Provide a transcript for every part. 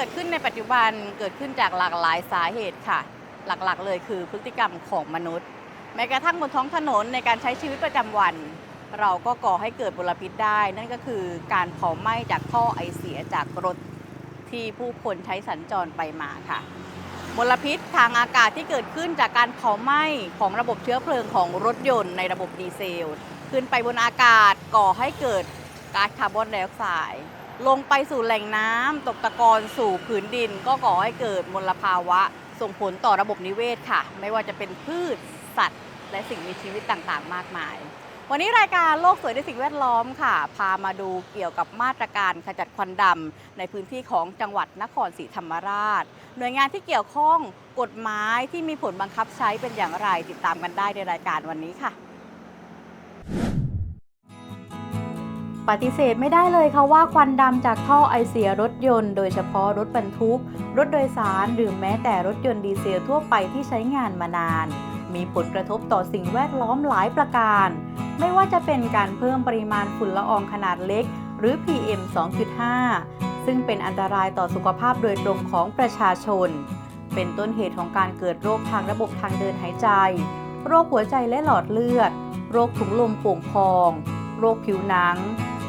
กิดขึ้นในปัจจุบันเกิดขึ้นจากหลากหลายสาเหตุค่ะ หลักๆเลยคือพฤติกรรมของมนุษย์ แม้กระทั่งบนท้องถนนในการใช้ชีวิตประจำวัน เราก็ก่อให้เกิดมลพิษได้ นั่นก็คือการเผาไหม้จากท่อไอเสียจากรถที่ผู้คนใช้สัญจรไปมาค่ะมลพิษทางอากาศที่เกิดขึ้นจากการเผาไหม้ของระบบเชื้อเพลิงของรถยนต์ในระบบดีเซล ขึ้นไปบนอากาศก่อให้เกิดก๊าซคาร์บอนไดออกไซด์ ลงไปสู่แหล่งน้ำตกตะกอนสู่ผืนดิน ก็ก่อให้เกิดมลภาวะ ส่งผลต่อระบบนิเวศค่ะ ไม่ว่าจะเป็นพืชสัตว์ และสิ่งมีชีวิตต่างๆ มากมาย วันนี้รายการโลกสวยด้วยสิ่งแวดล้อมค่ะ พามาดูเกี่ยวกับมาตรการขจัดควันดำในพื้นที่ของจังหวัดนครศรีธรรมราช หน่วยงานที่เกี่ยวข้องกฎหมายที่มีผลบังคับใช้เป็นอย่างไรติดตามกันได้ในรายการวันนี้ค่ะ ปฏิเสธไม่ได้เลยค่ะว่าควันดำจากท่อไอเสียรถยนต์โดยเฉพาะรถบรรทุก รถโดยสาร หรือแม้แต่รถยนต์ดีเซลทั่วไปที่ใช้งานมานาน มีผลกระทบต่อสิ่งแวดล้อมหลายประการ ไม่ว่าจะเป็นการเพิ่มปริมาณฝุ่นละอองขนาดเล็ก หรือ PM 2.5 ซึ่งเป็นอันตรายต่อสุขภาพโดยตรงของประชาชน เป็นต้นเหตุของการเกิดโรคทางระบบทางเดินหายใจ โรคหัวใจและหลอดเลือด โรคถุงลมโป่งพอง โรคผิวหนัง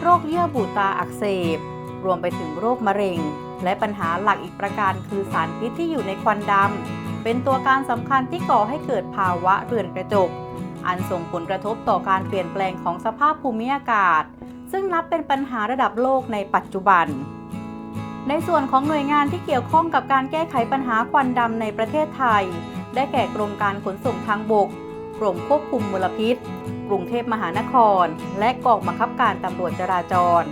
โรคเยื่อบุตาอักเสบ รวมไปถึงโรคมะเร็ง และปัญหาหลักอีกประการคือสารพิษที่อยู่ในควันดำ เป็นตัวการสำคัญที่ก่อให้เกิดภาวะเรือนกระจก อันส่งผลกระทบต่อการเปลี่ยนแปลงของสภาพภูมิอากาศ ซึ่งนับเป็นปัญหาระดับโลกในปัจจุบัน ในส่วนของหน่วยงานที่เกี่ยวข้องกับการแก้ไขปัญหาควันดำในประเทศไทย ได้แก่กรมการขนส่งทางบกก รมควบคุมมลพิษ กรุงเทพมหานคร และกองบังคับการตำรวจจราจร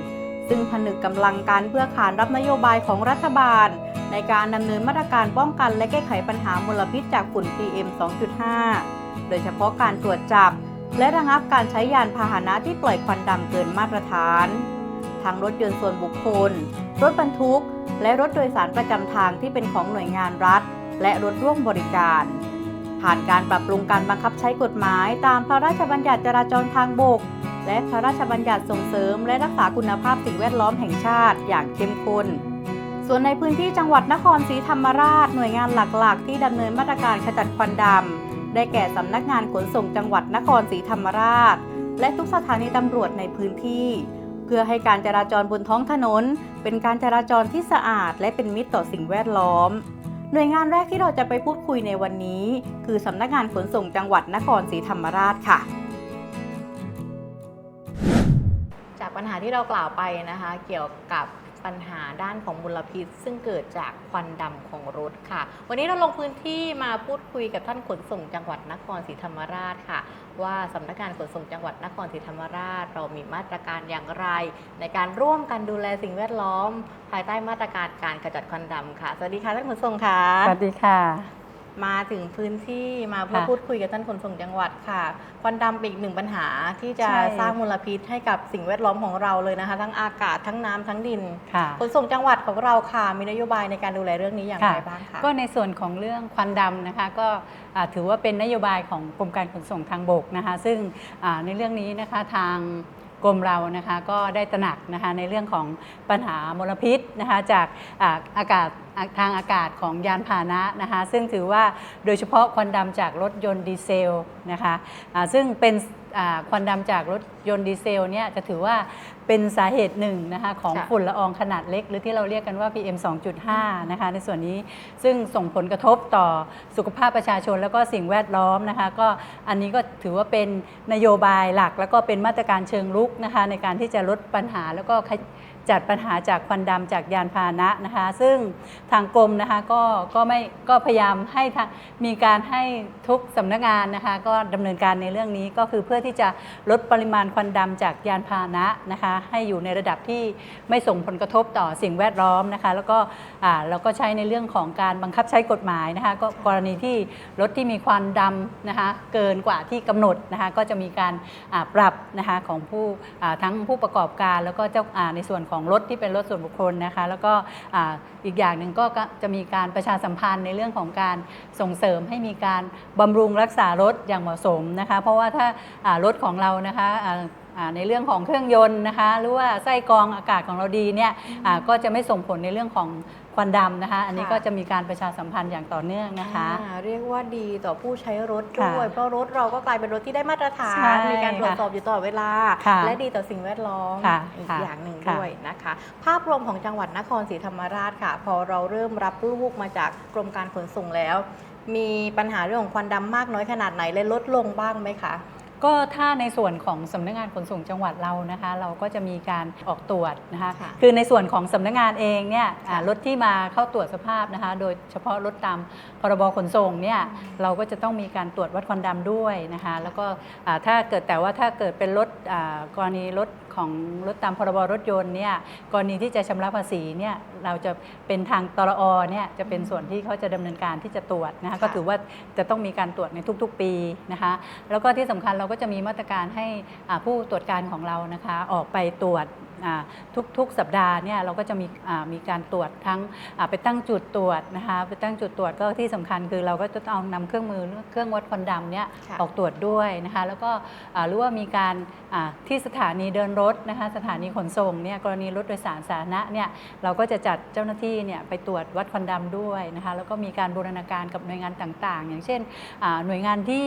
ซึ่งผนึกกำลังกันเพื่อขานรับนโยบายของรัฐบาล ในการดำเนินมาตรการป้องกันและแก้ไขปัญหามลพิษจากฝุ่น PM 2.5 โดยเฉพาะการตรวจจับ และระงับการใช้ยานพาหนะที่ปล่อยควันดำเกินมาตรฐาน ทั้งรถยนต์ส่วนบุคคล รถบรรทุก และรถโดยสารประจำทางที่เป็นของหน่วยงานรัฐ และรถร่วมบริการ ผ่านการปรับปรุงการบังคับใช้กฎหมาย ตามพระราชบัญญัติจราจรทางบก และพระราชบัญญัติส่งเสริม และรักษาคุณภาพสิ่งแวดล้อมแห่งชาติอย่างเข้มข้น ส่วนในพื้นที่จังหวัดนครศรีธรรมราช หน่วยงานหลักๆ ที่ดำเนินมาตรการขจัดควันดำได้แก่สำนักงานขนส่งจังหวัดนครศรีธรรมราช และทุกสถานีตำรวจในพื้นที่เพื่อให้การจราจรบนท้องถนน เป็นการจราจรที่สะอาดและเป็นมิตรต่อสิ่งแวดล้อม หน่วยงานแรกที่เราจะไปพูดคุยในวันนี้ คือสำนักงานขนส่งจังหวัดนครศรีธรรมราชค่ะ จากปัญหาที่เรากล่าวไปนะคะ เกี่ยวกับปัญหาด้านของมลพิษ ซึ่งเกิดจากควันดำของรถค่ะ วันนี้เราลงพื้นที่มาพูดคุยกับท่านขนส่งจังหวัดนครศรีธรรมราชค่ะ ว่าสำนักงานขนส่งจังหวัดนครศรีธรรมราช เรามีมาตรการอย่างไร ในการร่วมกันดูแลสิ่งแวดล้อม ภายใต้มาตรการการขจัดควันดำค่ะ สวัสดีค่ะท่านขนส่งค่ะ สวัสดีค่ะ มาถึงพื้นที่มาเพื่อค่ะพูดคุยกับท่านขนส่งจังหวัดค่ะควันดำเป็นอีกหนึ่งปัญหาที่จะใช่สร้างมลพิษให้กับสิ่งแวดล้อมของเราเลยนะคะ ทั้งอากาศทั้งน้ำทั้งดินค่ะ ขนส่งจังหวัดของเราค่ะ มีนโยบายในการดูแลเรื่องนี้อย่างไรค่ะบ้างคะ ก็ในส่วนของเรื่องควันดำนะคะก็อ่าถือว่าเป็นนโยบายของกรมการขนส่งทางบกนะคะซึ่งอ่าในเรื่องนี้นะคะทางกรมเรานะคะก็ได้ตระหนักนะคะในเรื่องของปัญหามลพิษนะคะจากอ่าอากาศอ่า ทางอากาศของยานพาหนะนะคะซึ่งถือว่าโดยเฉพาะควันดำจากรถยนต์ดีเซลนะคะอ่าซึ่งเป็นอ่าควันดำจากรถยนต์ดีเซลเนี่ยจะถือว่าเป็นสาเหตุหนึ่งนะคะของค่ะฝุ่นละอองขนาดเล็ก หรือที่เราเรียกกันว่า PM 2.5 นะคะในส่วนนี้ซึ่งส่งผลกระทบต่อสุขภาพประชาชน แล้วก็สิ่งแวดล้อมนะคะก็อันนี้ก็ถือว่าเป็นนโยบายหลัก แล้วก็เป็นมาตรการเชิงรุกนะคะในการที่จะลดปัญหาแล้วก็ข จัดปัญหาจากควันดำจากยานพาหนะนะคะ ซึ่งทางกรมนะคะก็ก็ไม่ก็พยายามให้ทางมีการให้ทุกสำนักงานนะคะ ก็ดำเนินการในเรื่องนี้ก็คือเพื่อที่จะลดปริมาณควันดำจากยานพาหนะนะคะ ให้อยู่ในระดับที่ไม่ส่งผลกระทบต่อสิ่งแวดล้อมนะคะ แล้วก็อ่าเราก็ใช้ในเรื่องของการบังคับใช้กฎหมายนะคะ ก็กรณีที่รถที่มีควันดำนะคะ เกินกว่าที่กำหนดนะคะ ก็จะมีการอ่าปรับนะคะของผู้อ่าทั้งผู้ประกอบการแล้วก็เจ้าอ่าในส่วนของของรถที่เป็นรถส่วนบุคคลนะคะ แล้วก็อ,อีกอย่างหนึ่งก็จะมีการประชาสัมพันธ์ในเรื่องของการส่งเสริมให้มีการบำรุงรักษารถอย่างเหมาะสมนะคะ เพราะว่าถ้าารถของเรานะคะในเรื่องของเครื่องยนต์นะคะ หรือว่าไส้กรองอากาศของเราดีเนี่ยก็จะไม่ส่งผลในเรื่องของ วันดำนะคะ อันนี้ค่ะก็จะมีการประชาสัมพันธ์อย่างต่อเนื่องนะคะ อ่าเรียกว่าดีต่อผู้ใช้รถค่ะด้วยเพราะรถเราก็กลายเป็นรถที่ได้มาตรฐาใช่น มีการตรวจสอบอยู่ตลอดเวลา ค่ะและดีต่อสิ่งแวดล้อมค่ะอีกค่ะอย่างหนึ่งค่ะด้วยนะคะ ภาพรวมของจังหวัดนครศรีธรรมราชค่ะ พอเราเริ่มรับลูกมาจากกรมการขนส่งแล้ว มีปัญหาเรื่องของควันดำมากน้อยขนาดไหนและลดลงบ้างไหมคะ ก็ถ้าในส่วนของสำนักงานขนส่งจังหวัดเรานะคะ เราก็จะมีการออกตรวจนะคะค่ะคือในส่วนของสำนักงานเองเนี่ยอ่าค่ะรถที่มาเข้าตรวจสภาพนะคะ โดยเฉพาะรถตามพรบขนส่งเนี่ยเราก็จะต้องมีการตรวจวัดควันดำด้วยนะคะ แล้วก็อ่าถ้าเกิดแต่ว่าถ้าเกิดเป็นรถอ่ากรณีรถ ของรถตามพรบรถยนต์เนี่ยกรณีที่จะชำระภาษีเนี่ยเราจะเป็นทางตรอเนี่ยจะเป็นส่วนที่เขาจะดำเนินการที่จะตรวจนะคะค่ะก็ถือว่าจะต้องมีการตรวจในทุก ๆ ปีนะคะแล้วก็ที่สำคัญเราก็จะมีมาตรการให้อ่าผู้ตรวจการของเรานะคะออกไปตรวจอ่า ทุกๆสัปดาห์เนี่ยเราก็จะมีอ่ามีการตรวจทั้งอ่าไปตั้งจุดตรวจนะคะไปตั้งจุดตรวจก็ที่สำคัญคือเราก็จะต้องนำเครื่องมือเครื่องวัดควันดำเนี่ยค่ะออกตรวจด้วยนะคะแล้วก็อ่าหรือว่ามีการอ่าที่สถานีเดินรถนะคะสถานีขนส่งเนี่ยกรณีรถโดยสารสาธารณะเนี่ยเราก็จะจัดเจ้าหน้าที่เนี่ยไปตรวจวัดควันดำด้วยนะคะแล้วก็มีการบูรณาการกับหน่วยงานต่างๆ อย่างเช่นอ่าหน่วยงานที่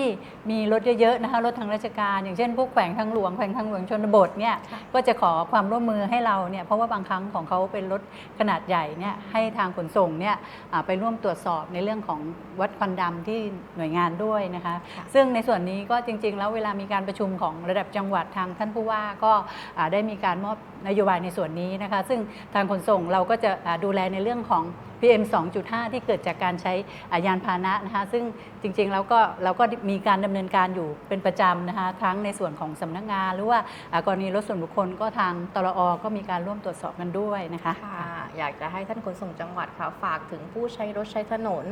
มีรถเยอะๆนะคะรถทางราชการ อย่างเช่นพวกแขวงทางหลวงแขวงทางหลวงชนบทเนี่ยค่ะก็จะขอความร่วมมือให้เราเนี่ยเพราะว่าบางครั้งของเขาเป็นรถขนาดใหญ่เนี่ยให้ทางขนส่งเนี่ยอ่าไปร่วมตรวจสอบในเรื่องของวัดควันดำที่หน่วยงานด้วยนะคะค่ะซึ่งในส่วนนี้ก็จริง ๆ แล้วเวลามีการประชุมของระดับจังหวัดทางท่านผู้ว่าก็อ่าได้มีการมอบนโยบายในส่วนนี้นะคะ ซึ่งทางขนส่งเราก็จะอ่าดูแลในเรื่องของ PM 2.5 ที่เกิดจากการใช้อ่ายานพาหนะนะคะซึ่งจริงๆแล้วก็เราก็มีการดำเนินการอยู่เป็นประจำนะคะทั้งในส่วนของสำนักงาน หรือว่าอ่ากรณีรถส่วนบุคคลก็ทางตรอก็มีการร่วมตรวจสอบกันด้วยนะคะค่ะอยากจะให้ท่านขนส่งจังหวัดค่ะฝากถึงผู้ใช้รถใช้ถนน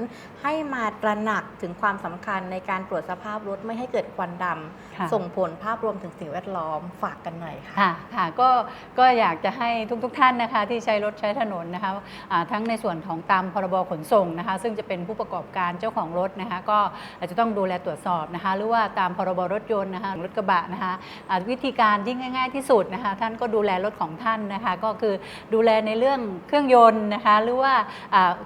ให้มาตระหนักถึงความสำคัญในการตรวจสภาพรถไม่ให้เกิดควันดค่ะำส่งผลภาพรวมถึงสิ่งแวดล้อมฝากกันหน่อยค่ะค่ะค่ะก็ก็อยากจะให้ทุกๆทท่านนะคะที่ใช้รถใช้ถนนนะคะอ่าทั้งในส่วนของตามพรบขนส่งนะคะ ซึ่งจะเป็นผู้ประกอบการเจ้าของรถนะคะ ก็อาจจะต้องดูแลตรวจสอบนะคะ หรือว่าตามพรบรถยนต์นะคะรถกระบะนะคะวิธีการที่ง่าย ๆที่สุดนะคะ ท่านก็ดูแลรถของท่านนะคะ ก็คือดูแลในเรื่องเครื่องยนต์นะคะ หรือว่า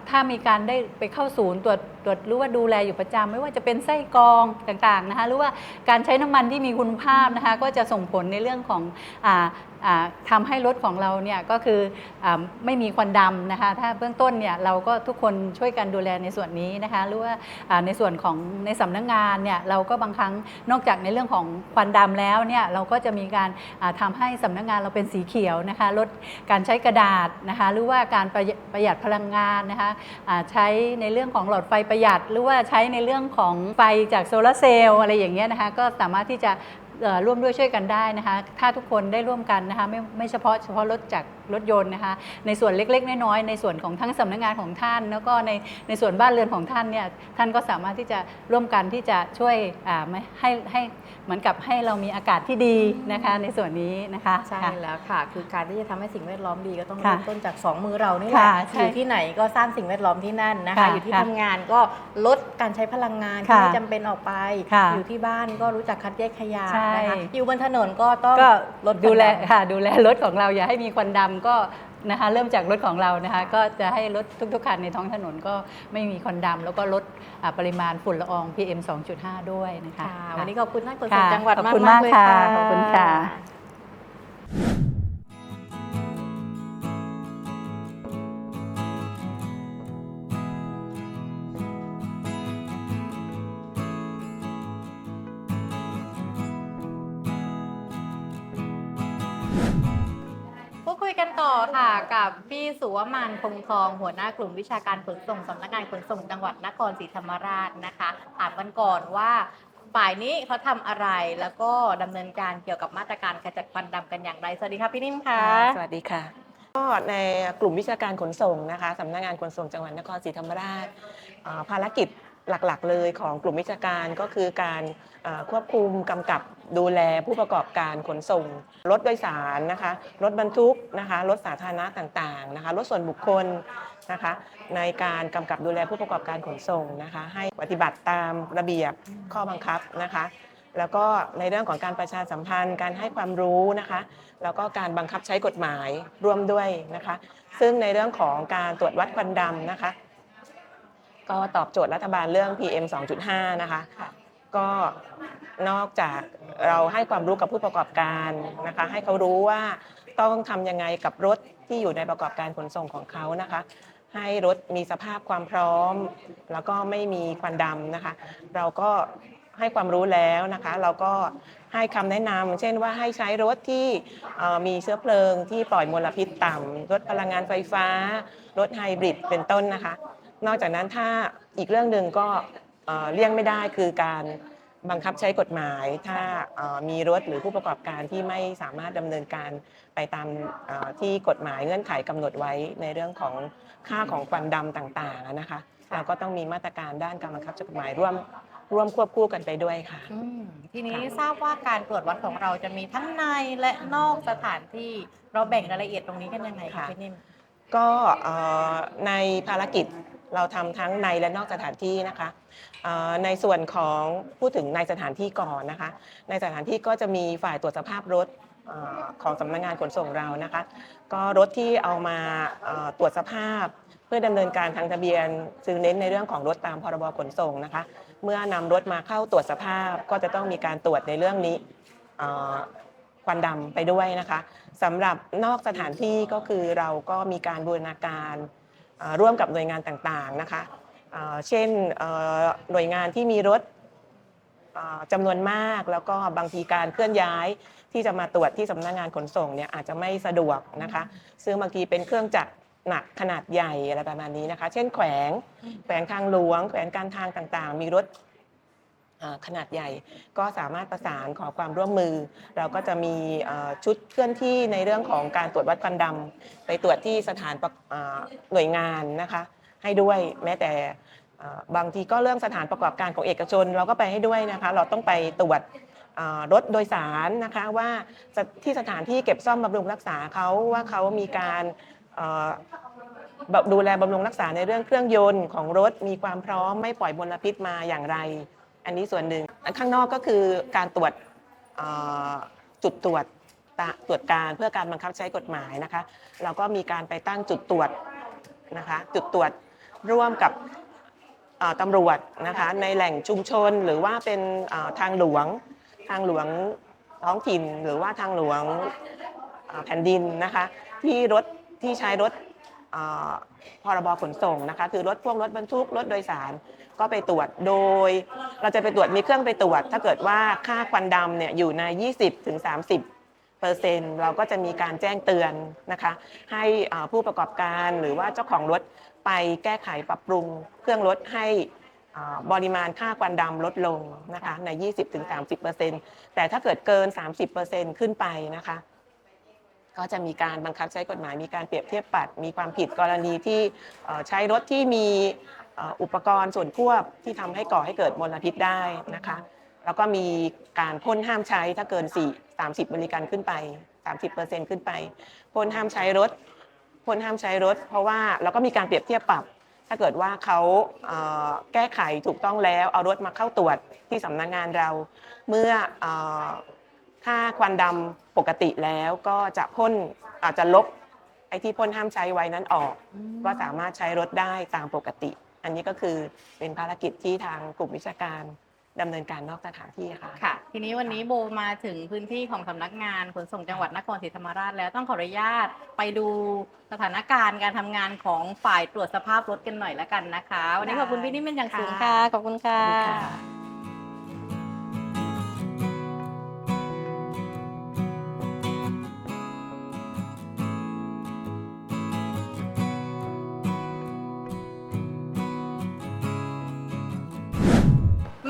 ถ้ามีการได้ไปเข้าศูนย์ตรวจตรวจหรือว่าดูแลอยู่ประจำไม่ว่าจะเป็นไส้กรองต่างๆนะคะ หรือว่าการใช้น้ำมันที่มีคุณภาพนะคะ ก็จะส่งผลในเรื่องของอาอ่าทำให้รถของเราเนี่ยก็คืออไม่มีควันดำนะคะ ถ้าเบื้องต้นเนี่ยเราก็ทุกคนช่วยกันดูแลในส่วนนี้นะคะ หรือว่าในส่วนของในสำนักงานเนี่ยเราก็บางครั้งนอกจากในเรื่องของควันดำแล้วเนี่ยเราก็จะมีการทำาให้สำนักงานเราเป็นสีเขียวนะคะ ลดการใช้กระดาษนะคะ หรือว่าการประหยัดประหยัดพลังงานนะคะใช้ในเรื่องของหลอดไฟประหยัด หรือว่าใช้ในเรื่องของไฟจากโซลาร์เซลล์อะไรอย่างเงี้ยนะคะก็สามารถที่จะ ร่วมด้วยช่วยกันได้นะคะ ถ้าทุกคนได้ร่วมกันนะคะไม่ไม่เฉพาะเฉพาะรถจากรถยนต์นะคะในส่วนเล็ก ๆ น้อยๆในส่วนของทั้งสำนักงานของท่าน แล้วก็ในในส่วนบ้านเรือนของท่านเนี่ยท่านก็สามารถที่จะร่วมกันที่จะช่วยอ่าไม่ให้ให้เหมือนกับให้เรามีอากาศที่ดีนะคะในส่วนนี้นะคะใช่ค่ะแล้วค่ะ คือการที่จะทำให้สิ่งแวดล้อมดีก็ต้องค่ะเริ่มต้นจากสองมือเรานี่แหละค่ะใช่อยู่ที่ไหนก็สร้างสิ่งแวดล้อมที่นั่นนะคะค่ะอยู่ที่ค่ะทำงานก็ลดการใช้พลังงานที่ค่ะไม่จำเป็นออกไปค่ะอยู่ที่บ้านก็รู้จักคัดแยกขยะใช่นะคะอยู่บนถนนก็ต้องก็ลดดูแลควันดำค่ะดูแลรถของเราอย่าให้มีควันดำก็นะคะเริ่มจากรถของเรานะคะก็จะให้รถทุกๆคันในท้องถนนก็ไม่มีควันดำแล้วก็ลดอ่าปริมาณฝุ่นละออง PM 2.5 ด้วยนะคะค่ะวันนี้ขอบคุณท่านขนส่งค่ะจังหวัดขอบมากคุณมากมากเลยค่ะค่ะขอบคุณค่ะ กับพี่สุวมานคงทอง หัวหน้ากลุ่มวิชาการขนส่งสำนักงานขนส่งจังหวัดนครศรีธรรมราชนะคะถามกันก่อนว่าฝ่ายนี้เขาทำอะไรแล้วก็ดำเนินการเกี่ยวกับมาตรการขจัดควันดำกันอย่างไร สวัสดีค่ะพี่นิ่มค่ะ สวัสดีค่ะ ก็ในกลุ่มวิชาการขนส่งนะคะสำนักงานขนส่งจังหวัดนครศรีธรรมราชอ่อภารกิจ หลักๆ เลยของกลุ่มวิชาการก็คือการควบคุมกำกับดูแลผู้ประกอบการขนส่ง รถโดยสารนะคะรถบรรทุกนะคะรถสาธารณะต่างๆนะคะรถส่วนบุคคลนะคะในการกำกับดูแลผู้ประกอบการขนส่งนะคะให้ปฏิบัติตามระเบียบข้อบังคับนะคะแล้วก็ในเรื่องของการประชาสัมพันธ์การให้ความรู้นะคะแล้วก็การบังคับใช้กฎหมายร่วมด้วยนะคะ ซึ่งในเรื่องของการตรวจวัดควันดำนะคะ ก็ตอบโจทย์รัฐบาลเรื่อง PM 2.5 นะคะ ก็นอกจากเราให้ความรู้กับผู้ประกอบการนะคะ ให้เขารู้ว่าต้องทำยังไงกับรถที่อยู่ในประกอบการขนส่งของเขานะคะ ให้รถมีสภาพความพร้อม แล้วก็ไม่มีควันดำนะคะ เราก็ให้ความรู้แล้วนะคะ เราก็ให้คำแนะนำเช่นว่าให้ใช้รถที่เอ่อมีเชื้อเพลิงที่ปล่อยมลพิษต่ำรถพลังงานไฟฟ้า รถไฮบริดเป็นต้นนะคะ นอกจากนั้นถ้าอีกเรื่องหนึ่งก็เอ่อเลี่ยงไม่ได้คือการบังคับใช้กฎหมาย ถ้าเอ่อมีรถหรือผู้ประกอบการที่ไม่สามารถดำเนินการไปตามเอ่อที่กฎหมายเงื่อนไขกำหนดไว้ในเรื่องของค่าของควันดำต่างๆนะคะเราก็ต้องมีมาตรการด้านการบังคับใช้กฎหมายร่วมร่วมควบคู่กันไปด้วยค่ะอืมทีนี้ค่ะทราบว่าการตรวจวัดของเราจะมีทั้งในและนอกสถานที่เราแบ่งรายละเอียดตรงนี้กันยังไงคะค่ะพี่นิ่มก็เอ่อในภารกิจ เราทำทั้งในและนอกสถานที่นะคะในส่วนของพูดถึงในสถานที่ก่อนนะคะ ในสถานที่ก็จะมีฝ่ายตรวจสภาพรถของสำนักงานขนส่งเรานะคะ ก็รถที่เอามาตรวจสภาพ เพื่อดำเนินการทางทะเบียนซึ่งเน้นในเรื่องของรถตามพรบขนส่งนะคะ เมื่อนำรถมาเข้าตรวจสภาพก็จะต้องมีการตรวจในเรื่องนี้ควันดำไปด้วยนะคะสำหรับนอกสถานที่ก็คือเราก็มีการบูรณาการ ร่วมกับหน่วยงานต่างๆนะคะเช่นหน่วยงานที่มีรถจำนวนมากแล้วก็บางทีการเคลื่อนย้ายที่จะมาตรวจที่สำนักงานขนส่งเนี่ยอาจจะไม่สะดวกนะคะ ซึ่งบางทีเป็นเครื่องจักรหนักขนาดใหญ่อะไรประมาณนี้นะคะ เช่นแขวงแขวงทางหลวง แขวงการทางต่างๆ มีรถ ขนาดใหญ่ ก็สามารถประสานขอความร่วมมือ เราก็จะมีชุดเคลื่อนที่ในเรื่องของการตรวจวัดควันดำไปตรวจที่สถานหน่วยงานนะคะ ให้ด้วยแม้แต่บางทีก็เรื่องสถานประกอบการของเอกชน เราก็ไปให้ด้วยนะคะ เราต้องไปตรวจรถโดยสารนะคะว่าที่สถานที่เก็บซ่อมบำรุงรักษาเขาว่าเขามีการดูแลบำรุงรักษาในเรื่องเครื่องยนต์ของรถมีความพร้อมไม่ปล่อยมลพิษมาอย่างไร อันนี้ส่วนหนึ่งข้างนอกก็คือการตรวจจุดตรวจตตรวจการเพื่อการบังคับใช้กฎหมายนะคะ เราก็มีการไปตั้งจุดตรวจนะคะจุดตรวจร่วมกับตำรวจนะคะในแหล่งชุมชนหรือว่าเป็นทางหลวงทางหลวงท้องถิ่น หรือว่าทางหลวงแผ่นดินนะคะที่รถที่ใช้รถพรบขนส่งนะคะคือรถพ่วงรถบรรทุกรถโดยสาร ก็ไปตรวจโดย เราจะไปตรวจมีเครื่องไปตรวจ ถ้าเกิดว่าค่าควันดำเนี่ยอยู่ใน 20ถึง30เปอร์เซ็นต์เราก็จะมีการแจ้งเตือนนะคะ ให้ผู้ประกอบการหรือว่าเจ้าของรถไปแก้ไขปรับปรุงเครื่องรถให้ปริมาณค่าควันดำลดลงนะคะใน 20-30%เปอร์เซ็นต์แต่ถ้าเกิดเกิน 30%เปอร์เซ็นต์ขึ้นไปนะคะ ก็จะมีการบังคับใช้กฎหมายมีการเปรียบเทียบปรับมีความผิดกรณีที่ใช้รถที่มี อ่ออุปกรณ์ส่วนควบที่ทำให้ก่อให้เกิดมลพิษได้นะคะ แล้วก็มีการพ่นห้ามใช้ถ้าเกิน 4 30มิลลิกรัมขึ้นไป 30%ขึ้นไปพ่นห้ามใช้รถพ่นห้ามใช้รถ เพราะว่าเราก็มีการเปรียบเทียบปรับ ถ้าเกิดว่าเขาเอ่อแก้ไขถูกต้องแล้วเอารถมาเข้าตรวจที่สำนักงานเรา เมื่อเอ่อค่าควันดำปกติแล้วก็จะพ่นอาจจะลบไอ้ที่พ่นห้ามใช้ไว้นั้นออก ก็สามารถใช้รถได้ตามปกติ อันนี้ก็คือเป็นภารกิจที่ทางกลุ่มวิชาการดำเนินการนอกสถานที่ค่ะ ค่ะ ทีนี้วันนี้โบมาถึงพื้นที่ของสำนักงานขนส่งจังหวัดนครศรีธรรมราชแล้วต้องขออนุญาตไปดูสถานการณ์การทำงานของฝ่ายตรวจสภาพรถกันหน่อยละกันนะคะ วันนี้ขอบคุณพี่นิ่มเป็นอย่างสูงค่ะ ขอบคุณค่ะ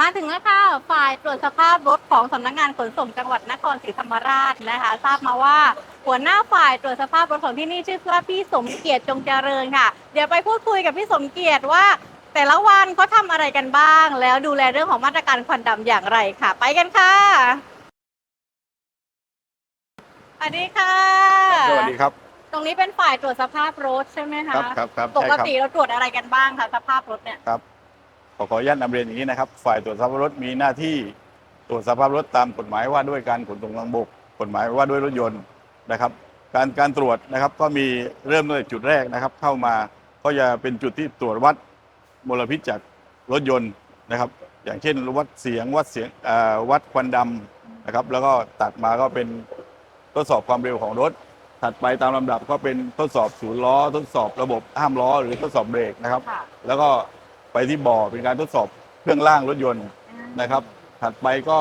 มาถึงแล้วค่ะฝ่ายตรวจสภาพรถของสำนักงานขนส่งจังหวัดนครศรีธรรมราชนะคะ ทราบมาว่าหัวหน้าฝ่ายตรวจสภาพรถของที่นี่ชื่อว่าพี่สมเกียรติจงเจริญค่ะ เดี๋ยวไปพูดคุยกับพี่สมเกียรติว่า แต่ละวันเขาทำอะไรกันบ้าง แล้วดูแลเรื่องของมาตรการควันดำอย่างไรค่ะ ไปกันค่ะสวัสดีค่ะ สวัสดีครับ ตรงนี้เป็นฝ่ายตรวจสภาพรถใช่ไหมคคะรับครับครับปใช่กครับติเราตรวจอะไรกันบ้างคะสภาพรถเนี่ยครับ ขอขออนุญาตนำเรียนอย่างนี้นะครับ ฝ่ายตรวจสภาพรถมีหน้าที่ตรวจสภาพรถตามกฎหมายว่าด้วยการขนส่งทางบกกฎหมายว่าด้วยรถยนต์นะครับ การการตรวจนะครับก็มีเริ่มตั้งแต่จุดแรกนะครับ เข้ามาก็จะเป็นจุดที่ตรวจวัดมลพิษจากรถยนต์นะครับ อย่างเช่นวัดเสียงวัดเสียงเอ่อวัดควันดำนะครับ แล้วก็ตัดมาก็เป็นทดสอบความเร็วของรถ ถัดไปตามลำดับก็เป็นทดสอบศูนย์ล้อ ทดสอบระบบห้ามล้อ หรือทดสอบเบรกนะครับค่ะแล้วก็ ไปที่บ่อเป็นการทดสอบเครื่องล่างรถยนต์นะครับ ถัดไปก็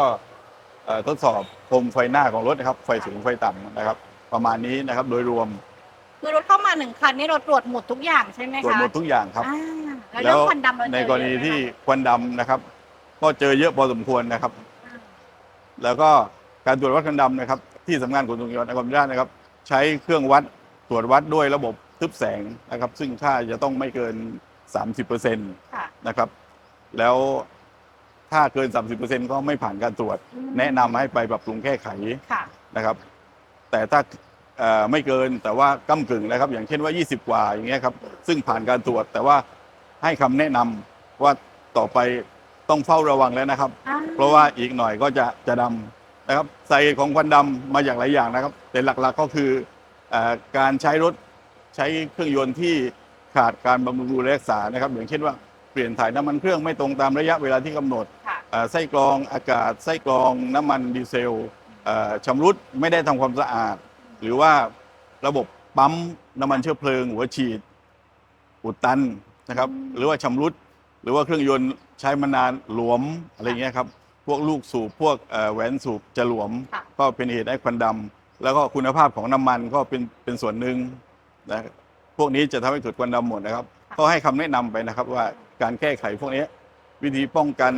เอ่อทดสอบโคมไฟหน้าของรถนะครับ ไฟสูงไฟต่ำนะครับ ประมาณนี้นะครับโดยรวม คือรถเข้ามาหนึ่งคันนี่เราตรวจหมดทุกอย่างใช่ไหมคะตรวจหมดทุกอย่างครับอ่าแล้วเรื่องควันดำเราเจอในกรณีเยอะไหมคะที่ควันดำนะครับ ก็เจอเยอะพอสมควรนะครับ แล้วก็การตรวจวัดควันดำนะครับ ที่สำนักงานขนส่งจังหวัดนครศรีธรรมราชนะครับ ใช้เครื่องวัดตรวจวัดด้วยระบบทึบแสงนะครับ ซึ่งค่าจะต้องไม่เกิน 30%ค่ะนะครับ แล้วถ้าเกิน 30%ก็ไม่ผ่านการตรวจ อืมแนะนำให้ไปปรับปรุงแก้ไขค่ะนะครับ แต่ถ้าเอ่อไม่เกินแต่ว่าก้ากึ่งนะครับ อย่างเช่นว่า 20 กว่าอย่างเงี้ยครับซึ่งผ่านการตรวจ แต่ว่าให้คำแนะนำว่าต่อไปต้องเฝ้าระวังแล้วนะครับ อ่าเพราะว่าอีกหน่อยก็จะจะดำนะครับสาเหตุของควันดำมาอย่างหลายอย่างนะครับ แต่หลักๆก็คือเออการใช้รถใช้เครื่องยนต์ที่ ขาดการบำรุงดูแลรักษานะครับ อย่างเช่นว่าเปลี่ยนถ่ายน้ำมันเครื่องไม่ตรงตามระยะเวลาที่กำหนดค่ะเอ่อไส้กรองอากาศไส้กรองน้ำมันดีเซลเอ่อชำรุดไม่ได้ทำความสะอาด หรือว่าระบบปั๊มน้ำมันเชื้อเพลิง หัวฉีด อุดตันนะครับหรือว่าชำรุด หรือว่าเครื่องยนต์ใช้มานานหลวมอะไรเงี้ยครับ พวกลูกสูบพวกเอ่อแหวนสูบจะหลวม ค่ะ ก็เป็นเหตุให้ควันดำแล้วก็คุณภาพของน้ำมันก็เป็นเป็นส่วนหนึ่งนะ พวกนี้จะทำให้เกิดควันดำหมดนะครับก็ให้คำแนะนำไปนะครับว่าการแก้ไขพวกนี้วิธีป้องกัน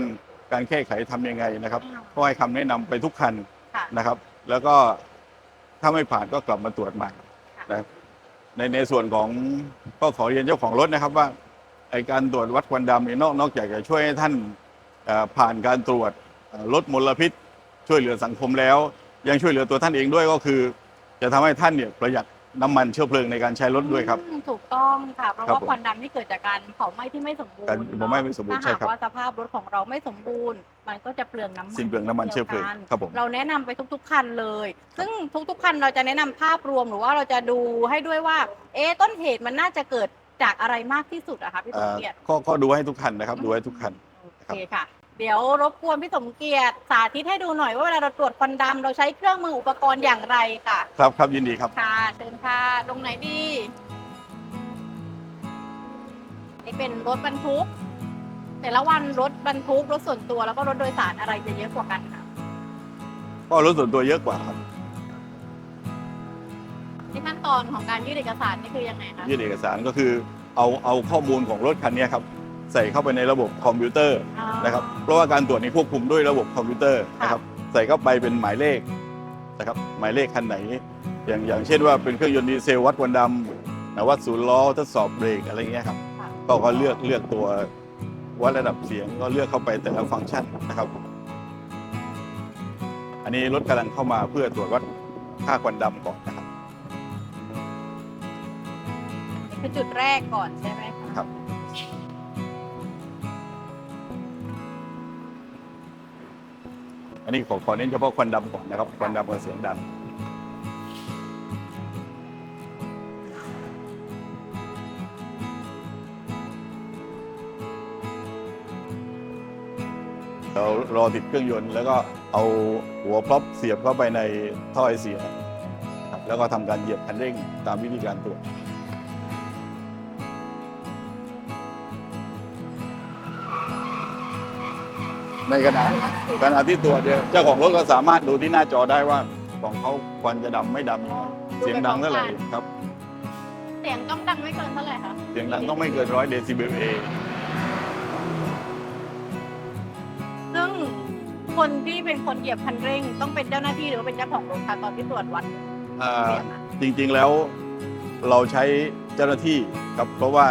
การแก้ไขทำยังไงนะครับอืมก็ให้คำแนะนำไปทุกคันค่ะนะครับ แล้วก็ถ้าไม่ผ่านก็กลับมาตรวจใหม่นะในในส่วนของก็ขอเรียนเจ้าของรถนะครับว่าไอการตรวจวัดควันดำเนี่ยนอกนอกจากจะช่วยให้ท่านเอ่อผ่านการตรวจเอ่อลดมลพิษ ช่วยเหลือสังคมแล้ว ยังช่วยเหลือตัวท่านเองด้วยก็คือ จะทำให้ท่านเนี่ยประหยัด น้ำมันเชื้อเพลิงในการใช้รถด้วยครับ อืมถูกต้องค่ะ เพราะครับว่าผมควันดำนี่เกิดจากการเผาไหม้ที่ไม่สมบูรณ์การเผาไหม้ไม่สมบูรณ์ถ้าใช่หากครับว่าสภาพรถของเราไม่สมบูรณ์ มันก็จะเปลืองน้ำมัน สิ้นเปลืองน้ำมันเชื้อเพลิงช่นดียวกันครับผม เราแนะนำไปทุก ๆ คันเลย ซึ่งทุก ๆ คันเราจะแนะนำภาพรวมหรือว่าเราจะดูให้ด้วยว่า เอ๊ะต้นเหตุมันน่าจะเกิดจากอะไรมากที่สุดอะคะพี่สมเกียรติเอ่อก็ก็ดูให้ทุกคันนะครับ ดูให้ทุกคัน โอเคค่ะ เดี๋ยวรบกวนพี่สมเกียรติสาธิตให้ดูหน่อยว่าเวลาเราตรวจควันดำเราใช้เครื่องมืออุปกรณ์อย่างไรค่ะ ครับครับยินดีครับ ค่ะเชิญค่ะตรงไหนดีนี่เป็นรถบรรทุก แต่ละวันรถบรรทุกรถส่วนตัวแล้วก็รถโดยสารอะไรจะเยอะกว่ากันคะก็รถส่วนตัวเยอะกว่าครับที่ขั้นตอนของการยื่นเอกสารนี่คือยังไงคะยื่นเอกสารก็คือเอาเอาข้อมูลของรถคันนี้ครับ ใส่เข้าไปในระบบคอมพิวเตอร์อ๋อนะครับเพราะว่าการตรวจนี้ควบคุมด้วยระบบคอมพิวเตอร์นะครับใส่เข้าไปเป็นหมายเลขนะครับหมายเลขคันไหน อย่างอย่างเช่นว่าเป็นเครื่องยนต์ดีเซลวัดควันดำนะวัดศูนย์ล้อทดสอบเบรกอะไรเงี้ยครับค่ะก็ก็เลือกเลือกตัววัดระดับเสียงก็เลือกเข้าไปแต่ละฟังก์ชันนะครับ อันนี้รถกำลังเข้ามาเพื่อตรวจวัดค่าควันดำก่อนนะครับนี่คือจุดแรกก่อนใช่ไหมคะครับ อันนี้ขอขอเน้นเฉพาะควันดำก่อนนะครับควันดำกับเสียงดังเรารอติดเครื่องยนต์แล้วก็เอาหัวพร็อพเสียบเข้าไปในท่อไอเสีย แล้วก็ทำการเหยียบคันเร่งตามวิธีการตรวจ ในขณะขณะที่ตรวจเนี่ยเจ้าของรถก็สามารถดูที่หน้าจอได้ว่าของเขาควันจะดำไม่ดำเสียงดังเท่าไหร่ครับ เสียงต้องดังไม่เกินเท่าไหร่คะเสียงดังต้องไม่เกินร้อยเดซิเบลเอซึ่งคนที่เป็นคนเหยียบคันเร่ง ต้องเป็นเจ้าหน้าที่หรือว่าเป็นเจ้าของรถคะตอนที่ตรวจวัดอ่าเสียงอะจริงๆแล้วเราใช้เจ้าหน้าที่ครับเพราะว่า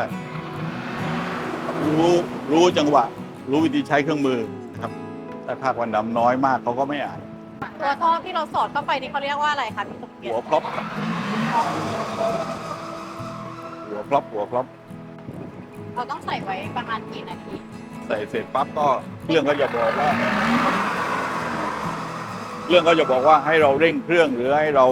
รู้รู้จังหวะ รู้วิธีใช้เครื่องมือนะครับ ถ้าค่าควันดำน้อยมากเขาก็ไม่อ่าน ตัวท่อที่เราสอดเข้าไปนี่เขาเรียกว่าอะไรคะพี่สมเกียรหัวติพร็อพหัวพร็อพหัวพร็อพเราต้องใส่ไว้ประมาณกี่นาที ใส่เสร็จปั๊บก็เครื่องก็จะบอกว่ารื่องก็จะบอกว่าให้เราเร่งเครื่องหรือให้เรา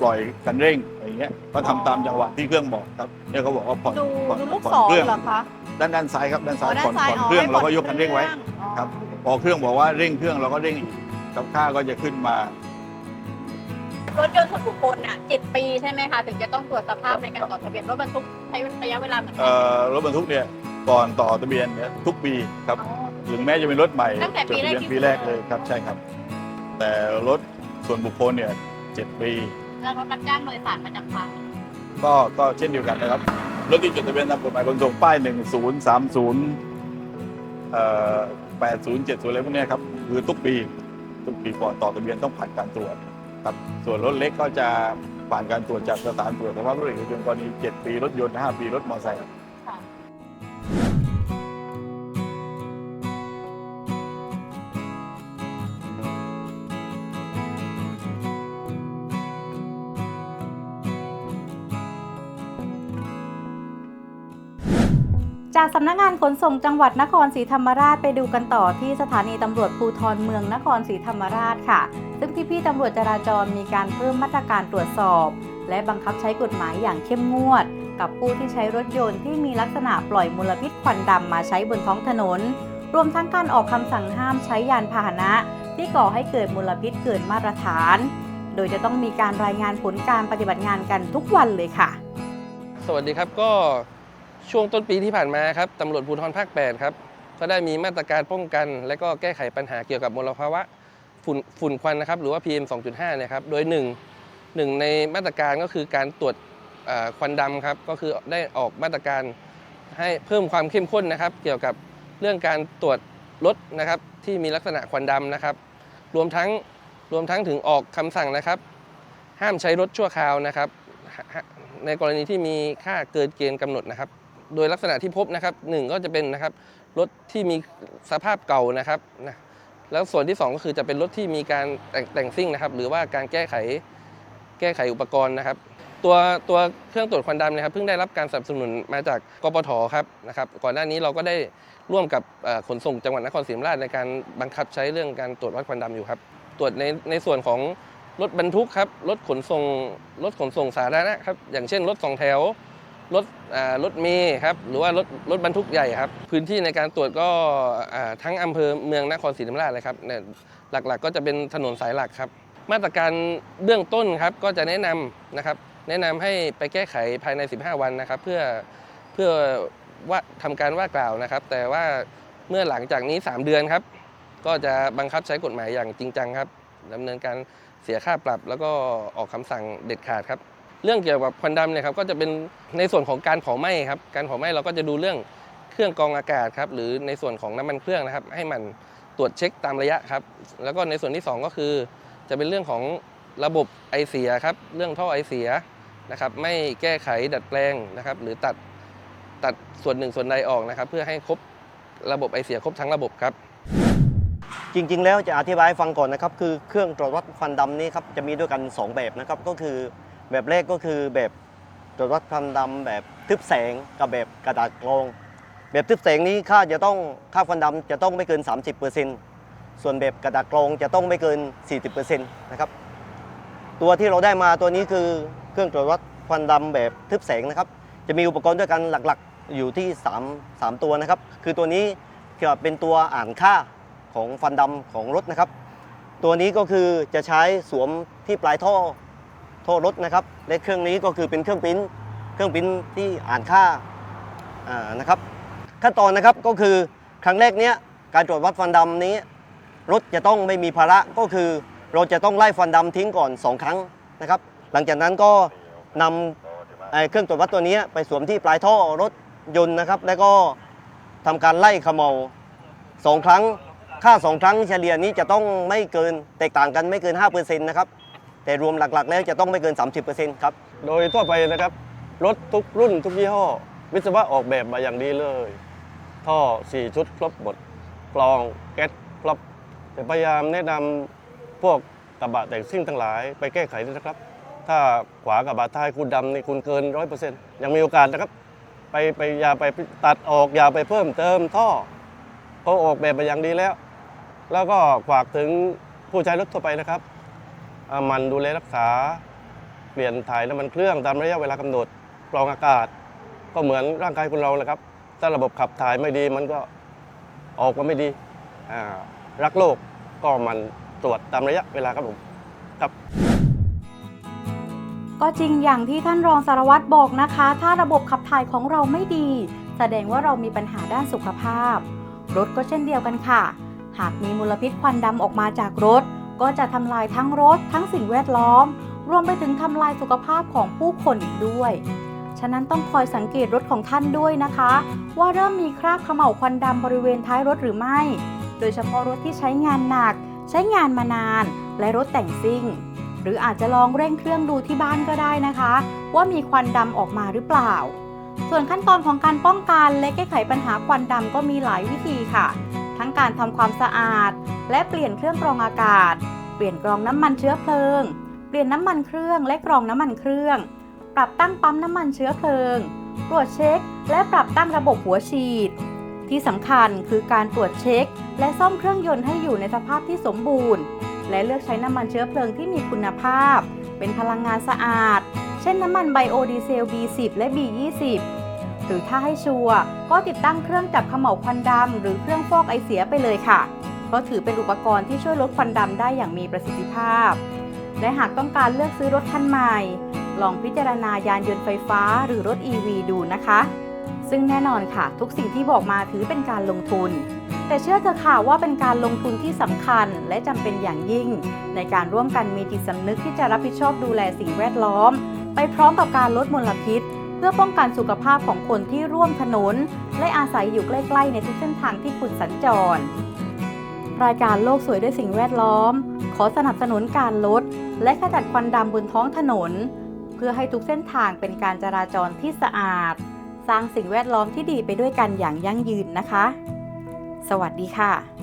ปล่อยคันเร่งอะไรเงี้ย ก็ทำตามจังหวะที่เครื่องบอกครับเนี่ยเขาบอกว่าผ่อนดูผ่อนดูลูกผ่อนศรเครื่องเหรอคะด้านด้านซ้ายครับด้านอ๋ซ้าอยด้าผ่อนนซ้ายผ่อนอ๋อเครื่องให้เราก็ยกคันเร่งไว้อ๋อครับ พอเครื่องบอกว่าเร่งเครื่องเราก็เร่งอีกกับค่าก็จะขึ้นมารถยนต์ส่วนบุคคลอะเจ็ดปีใช่ไหมคะ ถึงจะต้องตรวจสภาพในการต่อทะเบียนรถบรรทุกใช้ระยะเวลาเหมือนกัเอ่อรถบรรทุกเนี่ยก่อนต่อทะเบียนเนี่ยทุกปีครับ อ๋อ ถึงแม้จะเป็นรถใหม่ตั้งแต่จดปีทะแรกเบียนที่ปีแรกเลยครับใช่ครับ แต่รถส่วนบุคคลเนี่ยเจ็ดปี แล้วรถรับจ้างโดยสารประจำทางก็ก็เช่นเดียวกันนะครับ รถที่จดทะเบียนตามกฎหมายขนส่งป้าย 1030เอ่อ 80 70อะไรพวกเนี้ยครับคือทุกปีทุกปีก่อนต่อทะเบียนต้องผ่านการตรวจครับส่วนรถเล็กก็จะผ่านการตรวจจากสถานตรวจสภาพรถเอกชนกรณี7ปีรถยนต์5ปีรถมอเตอร์ไซค์ สำนักงานขนส่งจังหวัดนครศรีธรรมราชไปดูกันต่อที่สถานีตำรวจภูธรเมืองนครศรีธรรมราชค่ะ ซึ่งพี่ๆตำรวจจราจรมีการเพิ่มมาตรการตรวจสอบ และบังคับใช้กฎหมายอย่างเข้มงวด กับผู้ที่ใช้รถยนต์ที่มีลักษณะปล่อยมลพิษควันดำมาใช้บนท้องถนน รวมทั้งการออกคำสั่งห้ามใช้ยานพาหนะ ที่ก่อให้เกิดมลพิษเกินมาตรฐาน โดยจะต้องมีการรายงานผลการปฏิบัติงานกันทุกวันเลยค่ะ สวัสดีครับก็ ช่วงต้นปีที่ผ่านมาครับตำรวจภูธรภาค 8 ครับ ก็ได้มีมาตรการป้องกัน และก็แก้ไขปัญหาเกี่ยวกับมลภาวะฝุ่นฝุ่นควันนะครับ หรือว่า PM 2.5นะครับ โดยหนึ่งหนึ่งในมาตรการก็คือการตรวจควันดำครับ ก็คือได้ออกมาตรการให้เพิ่มความเข้มข้นนะครับ เกี่ยวกับเรื่องการตรวจรถนะครับ ที่มีลักษณะควันดำนะครับ รวมทั้งรวมทั้งถึงออกคำสั่งนะครับ ห้ามใช้รถชั่วคราวนะครับ ในกรณีที่มีค่าเกินเกณฑ์กำหนดนะครับ โดยลักษณะที่พบนะครับหนึ่งก็จะเป็นนะครับรถที่มีสภาพเก่านะครับนะแล้วส่วนที่สองก็คือจะเป็นรถที่มีการแต่งแต่งซิ่งนะครับ หรือว่าการแก้ไขแก้ไขอุปกรณ์นะครับ ตัวตัวเครื่องตรวจควันดำนะครับเพิ่งได้รับการสนับสนุนมาจากกปทครับนะครับ ก่อนหน้านี้เราก็ได้ร่วมกับขนส่งจังหวัดนครศรีธรรมราชในการบังคับใช้เรื่องการตรวจวัดควันดำอยู่ครับ ตรวจในในส่วนของรถบรรทุกครับรถขนส่งรถขนส่งสาธารณะครับอย่างเช่นรถสองแถว รถรถเมย์ครับหรือว่ารถรถบรรทุกใหญ่ครับ พื้นที่ในการตรวจก็ทั้งอำเภอเมืองนครศรีธรรมราชเลยครับหลักๆก็จะเป็นถนนสายหลักครับ มาตรการเบื้องต้นครับก็จะแนะนำนะครับ แนะนำให้ไปแก้ไขภายใน 15 วันนะครับ เพื่อเพื่อว่าทำการว่ากล่าวนะครับ แต่ว่าเมื่อหลังจากนี้ 3 เดือนครับ ก็จะบังคับใช้กฎหมายอย่างจริงจังครับดำเนินการเสียค่าปรับแล้วก็ออกคำสั่งเด็ดขาดครับ เรื่องเกี่ยวกับควันดำเนี่ยครับก็จะเป็นในส่วนของการเผาไหม้ครับการเผาไหม้เราก็จะดูเรื่องเครื่องกรองอากาศครับหรือในส่วนของน้ำมันเครื่องนะครับ ให้มันตรวจเช็คตามระยะครับ แล้วก็ในส่วนที่สองก็คือ จะเป็นเรื่องของระบบไอเสียครับเรื่องท่อไอเสียนะครับไม่แก้ไขดัดแปลงนะครับ หรือตัดตัดส่วนหนึ่งส่วนใดออกนะครับ เพื่อให้ครบระบบไอเสียครบทั้งระบบครับ จริง ๆ แล้วจะอธิบายฟังก่อนนะครับ คือเครื่องตรวจวัดควันดำนี้ครับจะมีด้วยกัน 2 แบบนะครับก็คือ แบบแรกก็คือแบบตรวจวัดควันดำแบบทึบแสงกับแบบกระดาษกรอง แบบทึบแสงนี้ค่าจะต้องค่าควันดำจะต้องไม่เกิน 30%ส่วนแบบกระดาษกรองจะต้องไม่เกิน 40%นะครับตัวที่เราได้มาตัวนี้คือเครื่องตรวจวัดควันดำแบบทึบแสงนะครับ จะมีอุปกรณ์ด้วยกันหลักๆ อยู่ที่ 3 3 ตัวนะครับ คือตัวนี้จะเป็นตัวอ่านค่าของฟันดำของรถนะครับ ตัวนี้ก็คือจะใช้สวมที่ปลายท่อ โท่อรถนะครับและเครื่องนี้ก็คือเป็นเครื่องปิ้นเครื่องปิ้นที่อ่านค่าานะครับ ขั้นตอนนะครับก็คือครั้งแรกเนี้ยการตรวจวัดฟันดำนี้ รถจะต้องไม่มีภาระก็คือ เราจะต้องไล่ฟันดำทิ้งก่อน 2 ครั้งนะครับ หลังจากนั้นก็นำเครื่องตรวจวัดตัวนี้ไปสวมที่ปลายท่อรถยนต์นะครับ แล้วก็ทำการไล่ขมเมาสองครั้ง ค่า 2 ครั้งเฉลี่ยนี้จะต้องไม่เกินแตกต่างกันไม่เกิน5%นะครับ แต่รวมหลักๆ แล้วจะต้องไม่เกิน 30%ครับ โดยทั่วไปนะครับ รถทุกรุ่นทุกยี่ห้อ วิศวะออกแบบมาอย่างดีเลย ท่อ 4 ชุดครบหมดกรองแก๊สครบแต่พยายามแนะนำพวกกระบะแต่งซิ่งทั้งหลายไปแก้ไขด้วยนะครับ ถ้าขวากับะบะท้ายคุณดำนี่คุณเกินร้อยเปอร์เซ็นต์ยังมีโอกาสนะครับ ไปไปอย่าไปตัดออกอย่าไปเพิ่มเติมท่อเขาออกแบบมาอย่างดีแล้ว แล้วก็ฝากถึงผู้ใช้รถทั่วไปนะครับ มันดูแลรักษา เปลี่ยนถ่ายน้ำมันเครื่องตามระยะเวลากำหนดกรองอากาศ ก็เหมือนร่างกายคนเราแหละครับ ถ้าระบบขับถ่ายไม่ดีมันก็ออกมาไม่ดีรักโลกก็มันตรวจตามระยะเวลาครับผมครับก็จริงอย่างที่ท่านรองสารวัตรบอกนะคะ ถ้าระบบขับถ่ายของเราไม่ดี แสดงว่าเรามีปัญหาด้านสุขภาพ รถก็เช่นเดียวกันค่ะ หากมีมลพิษควันดำออกมาจากรถ ก็จะทำลายทั้งรถทั้งสิ่งแวดล้อม รวมไปถึงทำลายสุขภาพของผู้คนอีกด้วย ฉะนั้นต้องคอยสังเกตรถของท่านด้วยนะคะ ว่าเริ่มมีคราบเขม่าวควันดำบริเวณท้ายรถหรือไม่ โดยเฉพาะรถที่ใช้งานหนัก ใช้งานมานาน และรถแต่งซิ่ง หรืออาจจะลองเร่งเครื่องดูที่บ้านก็ได้นะคะ ว่ามีควันดำออกมาหรือเปล่า ส่วนขั้นตอนของการป้องกันและแก้ไขปัญหาควันดำก็มีหลายวิธีค่ะ การทำความสะอาด และเปลี่ยนเครื่องกรองอากาศ เปลี่ยนกรองน้ำมันเชื้อเพลิง เปลี่ยนน้ำมันเครื่องและกรองน้ำมันเครื่อง ปรับตั้งปั๊มน้ำมันเชื้อเพลิง ตรวจเช็ค และปรับตั้งระบบหัวฉีด ที่สำคัญคือการตรวจเช็ค และซ่อมเครื่องยนต์ให้อยู่ในสภาพที่สมบูรณ์ และเลือกใช้น้ำมันเชื้อเพลิงที่มีคุณภาพ เป็นพลังงานสะอาด เช่นน้ำมันไบโอดีเซล B10 และ B20 หรือถ้าให้ชัวร์ก็ติดตั้งเครื่องจับขม่าวควันดำหรือเครื่องฟอกไอเสียไปเลยค่ะ เพราะถือเป็นอุปกรณ์ที่ช่วยลดควันดำได้อย่างมีประสิทธิภาพ และหากต้องการเลือกซื้อรถคันใหม่ ลองพิจารณายานยนต์ไฟฟ้าหรือรถ EV ดูนะคะ ซึ่งแน่นอนค่ะ ทุกสิ่งที่บอกมาถือเป็นการลงทุน แต่เชื่อเถอะค่ะว่าเป็นการลงทุนที่สำคัญและจำเป็นอย่างยิ่ง ในการร่วมกันมีจิตสำนึกที่จะรับผิดชอบดูแลสิ่งแวดล้อม ไปพร้อมกับการลดมลพิษ เพื่อป้องกันสุขภาพของคนที่ร่วมถนน และอาศัยอยู่ใกล้ ๆ ในทุกเส้นทางที่คุณสัญจร รายการโลกสวยด้วยสิ่งแวดล้อม ขอสนับสนุนการลด และขจัดควันดำบนท้องถนน เพื่อให้ทุกเส้นทางเป็นการจราจรที่สะอาด สร้างสิ่งแวดล้อมที่ดีไปด้วยกันอย่างยั่งยืนนะคะ สวัสดีค่ะ